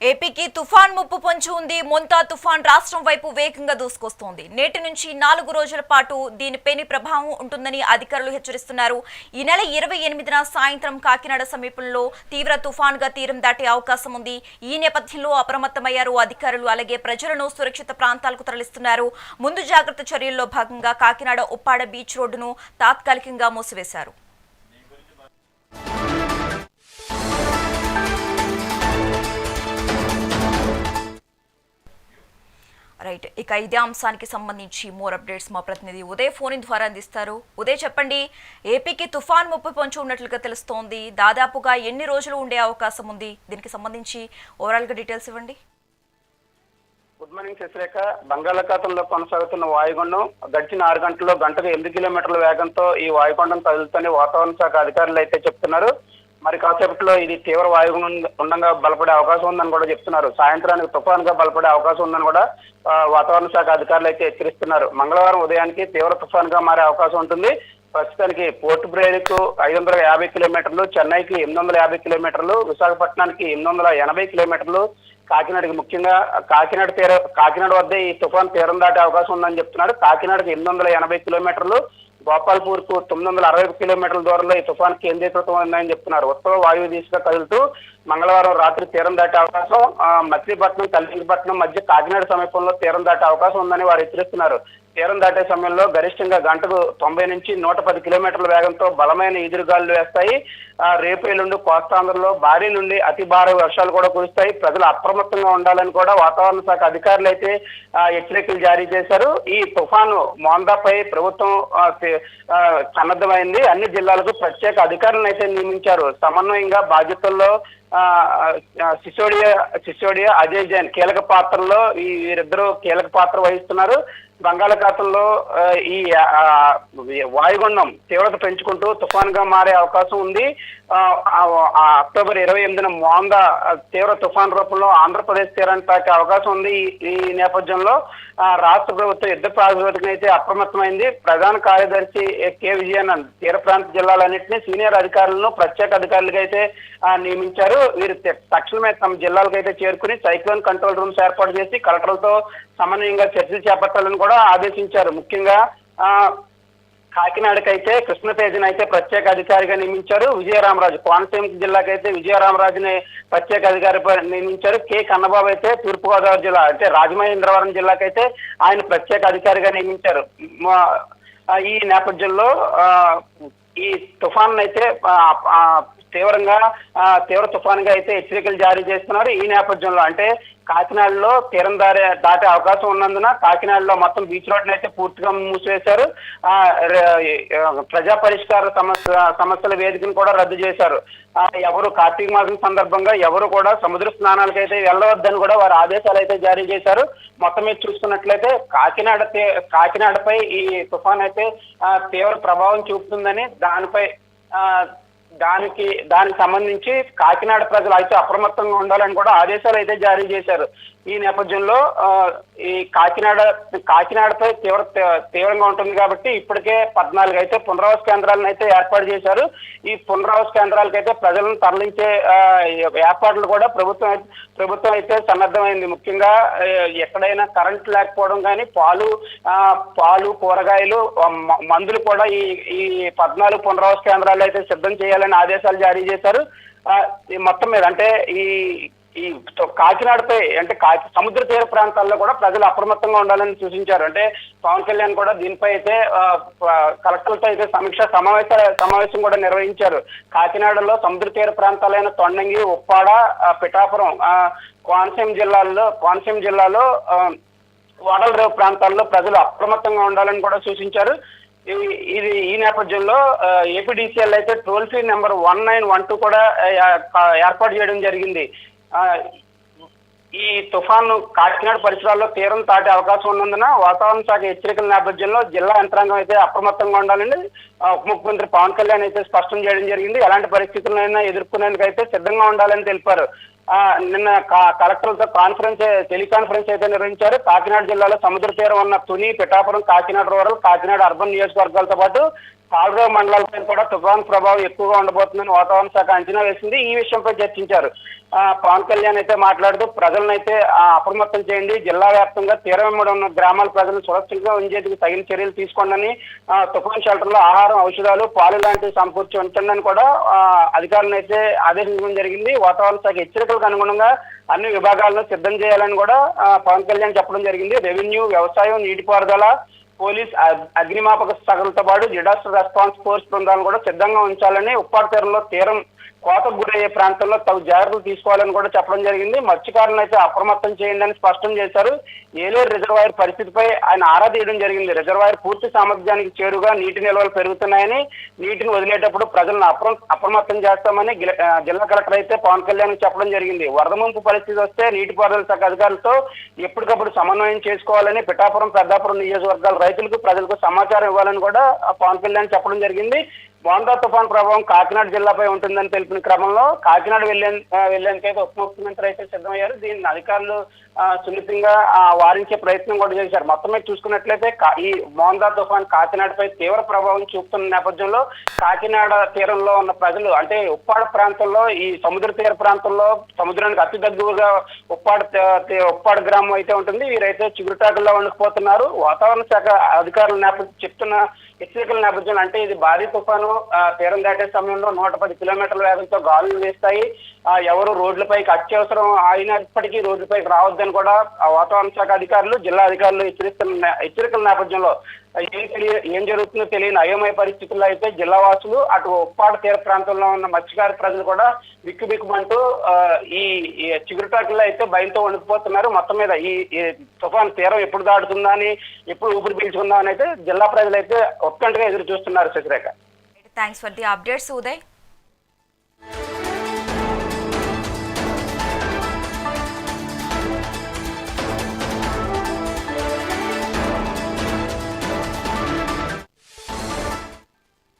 ఏపీకి తుఫాన్ ముప్పు పొంచి ఉంది. మొంతా తుఫాన్ రాష్ట్రం వైపు వేగంగా దూసుకొస్తోంది. నేటి నుంచి నాలుగు రోజుల పాటు దీని ప్రభావం ఉంటుందని అధికారులు హెచ్చరిస్తున్నారు. ఈ నెల ఇరవై ఎనిమిదిన సాయంత్రం కాకినాడ సమీపంలో తీవ్ర తుఫాన్గా తీరం దాటే అవకాశం ఉంది. ఈ నేపథ్యంలో అప్రమత్తమయ్యారు అధికారులు. అలాగే ప్రజలను సురక్షిత ప్రాంతాలకు తరలిస్తున్నారు. ముందు జాగ్రత్త చర్యల్లో భాగంగా కాకినాడ ఉప్పాడ బీచ్ రోడ్డును తాత్కాలికంగా మూసివేశారు. రైట్. ఇక ఇదే అంశానికి సంబంధించి మోర్ అప్డేట్స్ మా ప్రతినిధి ఉదయ్ ఫోన్ ఇన్ ద్వారా అందిస్తారు. ఉదయ్ చెప్పండి. ఏపీకి తుఫాన్ ముప్పు పొంచి ఉన్నట్లుగా తెలుస్తోంది. దాదాపుగా ఎన్ని రోజులు ఉండే అవకాశం ఉంది? దీనికి సంబంధించి ఓవరాల్గా డీటెయిల్స్ ఇవ్వండి. Good morning Shashirekha. బంగాళాఖాతంలో కొనసాగుతున్న వాయుగుండం గడిచిన ఆరు గంటల్లో గంటకు ఎనిమిది కిలోమీటర్ల వేగంతో ఈ వాయుగుండం కదులుతూనే వాతావరణ శాఖ అధికారులు అయితే చెప్తున్నారు. మరి కాసేపట్లో ఇది తీవ్ర వాయుగుణం ఉండంగా బలపడే అవకాశం ఉందని కూడా చెప్తున్నారు. సాయంత్రానికి తుఫాన్గా బలపడే అవకాశం ఉందని కూడా వాతావరణ శాఖ అధికారులు అయితే హెచ్చరిస్తున్నారు. మంగళవారం ఉదయానికి తీవ్ర తుఫాన్గా మారే అవకాశం ఉంటుంది. ప్రస్తుతానికి పోర్ట్ బ్రేడ్కు ఐదు వందల యాభై కిలోమీటర్లు చెన్నైకి ఎనిమిది వందల యాభై కిలోమీటర్లు విశాఖపట్నానికి ఎనిమిది వందల ఎనభై కిలోమీటర్లు కాకినాడకి ముఖ్యంగా కాకినాడ తీర కాకినాడ వద్ద ఈ తుఫాన్ తీరం దాటే అవకాశం ఉందని చెప్తున్నారు. కాకినాడకి ఎనిమిది వందల ఎనభై కిలోమీటర్లు గోపాల్పూర్కు తొమ్మిది వందల అరవై కిలోమీటర్ల దూరంలో ఈ తుఫాన్ కేంద్రీకృతం ఉందని చెప్తున్నారు ఉత్తర వాయువు దిశగా కదులుతూ మంగళవారం రాత్రి తీరం దాటే అవకాశం ఆ, మచిలీపట్నం కల్లింగపట్నం మధ్య కాకినాడ సమీపంలో తీరం దాటే అవకాశం ఉందని వారు హెచ్చరిస్తున్నారు. తీరం దాటే సమయంలో గరిష్టంగా గంటకు తొంభై నుంచి నూట పది కిలోమీటర్ల వేగంతో బలమైన ఎదురుగాలు వేస్తాయి. రేపు ఎల్లుండి కోస్తాంధ్రలో భారీ నుండి అతి భారీ వర్షాలు కూడా కురుస్తాయి. ప్రజలు అప్రమత్తంగా ఉండాలని కూడా వాతావరణ శాఖ అధికారులు అయితే హెచ్చరికలు జారీ చేశారు. ఈ తుఫాను మోందాపై ప్రభుత్వం సన్నద్ధమైంది. అన్ని జిల్లాలకు ప్రత్యేక అధికారులను అయితే నియమించారు. సమన్వయంగా బాధ్యతల్లో సిసోడియా సిసోడియా అజయ్ జైన్ కీలక పాత్రలో ఈ వీరిద్దరూ కీలక పాత్ర వహిస్తున్నారు. బంగాళాఖాతంలో ఈ వాయుగుండం తీవ్రత పెంచుకుంటూ తుఫాన్గా మారే అవకాశం ఉంది. ఆ, అక్టోబర్ ఇరవై ఎనిమిదిన మోంద తీవ్ర తుఫాన్ రూపంలో ఆంధ్రప్రదేశ్ తీరానికి తాకే అవకాశం ఉంది ఈ- ఈ నేపథ్యంలో. ఆ, రాష్ట్ర ప్రభుత్వం యుద్ధ ప్రాతిపదికన అయితే అప్రమత్తమైంది. ప్రధాన కార్యదర్శి కె. విజయానంద్ తీర ప్రాంత జిల్లాలన్నింటినీ సీనియర్ అధికారులను ప్రత్యేక అధికారులుగా అయితే నియమించారు. వీరు తక్షణమే తమ జిల్లాలకు అయితే చేరుకుని సైక్లోన్ కంట్రోల్ రూమ్స్ ఏర్పాటు చేసి కలెక్టర్లతో సమన్వయంగా చర్చలు చేపట్టాలని కూడా ఆదేశించారు. ముఖ్యంగా ఆ, కాకినాడకైతే కృష్ణతేజన్ అయితే ప్రత్యేక అధికారిగా నియమించారు. విజయరామరాజు కోనసీమ జిల్లాకైతే విజయరామరాజుని ప్రత్యేక అధికారి నియమించారు. కె. కన్నబాబు అయితే తూర్పుగోదావరి జిల్లా అంటే రాజమహేంద్రవరం జిల్లాకైతే ఆయన ప్రత్యేక అధికారిగా నియమించారు. ఈ నేపథ్యంలో ఆ, ఈ తుఫాన్ అయితే తీవ్రంగా ఆ, తీవ్ర తుఫాన్గా అయితే హెచ్చరికలు జారీ చేస్తున్నారు. ఈ నేపథ్యంలో అంటే కాకినాడలో తీరం దారే దాటే అవకాశం ఉన్నందున కాకినాడలో మొత్తం బీచ్ రోడ్ని అయితే పూర్తిగా మూసివేశారు. ఆ, ప్రజా పరిష్కార సమస్య సమస్యల వేదికను కూడా రద్దు చేశారు. ఆ, ఎవరు కార్తీక మాసం సందర్భంగా ఎవరు కూడా సముద్ర స్నానాలకు అయితే వెళ్ళవద్దని కూడా వారు ఆదేశాలు అయితే జారీ చేశారు. మొత్తం మీద చూసుకున్నట్లయితే కాకినాడ కాకినాడపై ఈ తుఫాన్ అయితే తీవ్ర ప్రభావం చూపుతుందని దానిపై ఆ, దానికి దానికి సంబంధించి కాకినాడ ప్రజలు అయితే అప్రమత్తంగా ఉండాలని కూడా ఆదేశాలు అయితే జారీ చేశారు. ఈ నేపథ్యంలో ఈ కాకినాడ కాకినాడపై తీవ్ర తీవ్రంగా ఉంటుంది కాబట్టి ఇప్పటికే పద్నాలుగు అయితే పునరావాస కేంద్రాలను అయితే ఏర్పాటు చేశారు. ఈ పునరావాస కేంద్రాలకు అయితే ప్రజలను తరలించే ఏర్పాట్లు కూడా ప్రభుత్వం అయితే- ప్రభుత్వం అయితే సన్నద్ధమైంది. ముఖ్యంగా ఎక్కడైనా కరెంట్ లేకపోవడం కానీ పాలు పాలు కూరగాయలు మందులు కూడా ఈ ఈ పద్నాలుగు పునరావాస కేంద్రాలు అయితే సిద్ధం చేయాలని ఆదేశాలు జారీ చేశారు. ఈ మొత్తం మీద అంటే ఈ ఈ కాకినాడపై అంటే సముద్ర తీర ప్రాంతాల్లో కూడా ప్రజలు అప్రమత్తంగా ఉండాలని సూచించారు. అంటే పవన్ కళ్యాణ్ కూడా దీనిపై అయితే కలెక్టర్లతో అయితే సమీక్ష సమావేశ సమావేశం కూడా నిర్వహించారు. కాకినాడలో సముద్ర తీర ప్రాంతాలైన తొండంగి ఉప్పాడ పిఠాపురం కోనసీమ జిల్లాల్లో కోనసీమ జిల్లాలో వడల వాడల రేవు ప్రాంతాల్లో ప్రజలు అప్రమత్తంగా ఉండాలని కూడా సూచించారు. ఇది ఈ నేపథ్యంలో ఏపీడీసీఎల్ అయితే toll free number one nine one two కూడా ఏర్పాటు చేయడం జరిగింది. ఈ తుఫాను కాకినాడ పరిసరాల్లో తీరం దాటే అవకాశం ఉన్నందున వాతావరణ శాఖ హెచ్చరికల నేపథ్యంలో జిల్లా యంత్రాంగం అయితే అప్రమత్తంగా ఉండాలని ఉప ముఖ్యమంత్రి పవన్ కళ్యాణ్ అయితే స్పష్టం చేయడం జరిగింది. ఎలాంటి పరిస్థితులైనా ఎదుర్కొనేందుకు అయితే సిద్ధంగా ఉండాలని తెలిపారు. నిన్న కలెక్టర్లతో కాన్ఫరెన్స్ టెలికాన్ఫరెన్స్ అయితే నిర్వహించారు. కాకినాడ జిల్లాలో సముద్ర తీరం ఉన్న తుని పిఠాపురం కాకినాడ రూరల్ కాకినాడ అర్బన్ నియోజకవర్గాలతో పాటు పాల్గొ మండలాలపై కూడా తుఫాన్ ప్రభావం ఎక్కువగా ఉండబోతుందని వాతావరణ శాఖ అంచనా వేసింది. ఈ విషయంపై చర్చించారు. పవన్ కళ్యాణ్ అయితే మాట్లాడుతూ ప్రజలను అయితే అప్రమత్తం చేయండి. జిల్లా వ్యాప్తంగా తీరవెంబడి ఉన్న గ్రామాల ప్రజలను సురక్షితంగా ఉంచేందుకు తగిన చర్యలు తీసుకోండి తుఫాన్ షెల్టర్లో ఆహారం ఔషధాలు పాలు లాంటివి సమకూర్చి ఉంచండి కూడా అధికారులను అయితే ఆదేశించడం జరిగింది. వాతావరణ శాఖ హెచ్చరికలు అవసరాలకు అనుగుణంగా అన్ని విభాగాలను సిద్ధం చేయాలని కూడా పవన్ కళ్యాణ్ చెప్పడం జరిగింది. రెవెన్యూ వ్యవసాయం నీటిపారుదల పోలీస్ అగ్నిమాపక శాఖలతో పాటు డిజాస్టర్ రెస్పాన్స్ ఫోర్స్ బృందాలను కూడా సిద్ధంగా ఉంచాలని ఉప్పాడు తీరంలో తీరం కోతకు గురయ్యే ప్రాంతంలో తగు జాగ్రత్తలు తీసుకోవాలని కూడా చెప్పడం జరిగింది. మత్స్యకారులను అయితే అప్రమత్తం చేయండి అని స్పష్టం చేశారు. ఏలేరు రిజర్వాయర్ పరిస్థితిపై ఆయన ఆరా తీయడం జరిగింది. రిజర్వాయర్ పూర్తి సామర్థ్యానికి చేరుగా నీటి నిల్వలు పెరుగుతున్నాయని నీటిని వదిలేటప్పుడు ప్రజలను అప్ర అప్రమత్తం చేస్తామని జిల్లా కలెక్టర్ అయితే పవన్ కళ్యాణ్ చెప్పడం జరిగింది. వరద ముంపు పరిస్థితి వస్తే నీటిపారుదల శాఖ అధికారులతో ఎప్పటికప్పుడు సమన్వయం చేసుకోవాలని పిఠాపురం పెద్దాపురం నియోజకవర్గాల రైతులకు ప్రజలకు సమాచారం ఇవ్వాలని కూడా ఆ, పవన్ కళ్యాణ్ చెప్పడం జరిగింది. మోందా తుఫాన్ ప్రభావం కాకినాడ జిల్లాపై ఉంటుందని తెలిపిన క్రమంలో కాకినాడ వెళ్ళే వెళ్ళేందుకైతే ఉప ముఖ్యమంత్రి అయితే సిద్ధమయ్యారు. దీన్ని అధికారులు సున్నితంగా వారించే ప్రయత్నం కూడా చేశారు. మొత్తం మీద చూసుకున్నట్లయితే ఈ మోందా తుఫాన్ కాకినాడపై తీవ్ర ప్రభావం చూపుతున్న నేపథ్యంలో కాకినాడ తీరంలో ఉన్న ప్రజలు అంటే ఉప్పాడ ప్రాంతంలో ఈ సముద్ర తీర ప్రాంతంలో సముద్రానికి అతి దగ్గరగా ఉప్పాడ ఉప్పాడ గ్రామం అయితే ఉంటుంది. వీరైతే చిగురుటాకుల్లో వండుకుపోతున్నారు వాతావరణ శాఖ అధికారుల నేపథ్యం చెప్తున్న హెచ్చరికల నేపథ్యంలో అంటే ఇది భారీ తుఫాను. తీరం దాటే సమయంలో నూట పది కిలోమీటర్ల వేగంతో గాలులు వేస్తాయి. ఎవరు రోడ్లపైకి అత్యవసరం అయినప్పటికీ రోడ్లపైకి రావద్దని కూడా వాతావరణ శాఖ అధికారులు జిల్లా అధికారులు హెచ్చరిస్తున్న హెచ్చరికల నేపథ్యంలో ఏం తెలియ ఏం జరుగుతుందో తెలియని అయోమయ పరిస్థితుల్లో అయితే జిల్లా వాసులు అటు ఉప్పాడ తీర ప్రాంతంలో ఉన్న మత్స్యకార ప్రజలు కూడా బిక్కుబిక్కుమంటూ ఈ చిగురుటాకుల్లో అయితే భయంతో వణికిపోతున్నారు మొత్తం మీద ఈ ఈ తుఫాన్ తీరం ఎప్పుడు దాటుతుందా అని ఎప్పుడు ఊపిరి పీల్చుకుందా అని అయితే జిల్లా ప్రజలు అయితే ఉత్కంఠగా ఎదురు చూస్తున్నారు Shashirekha. Thanks for the updates Uday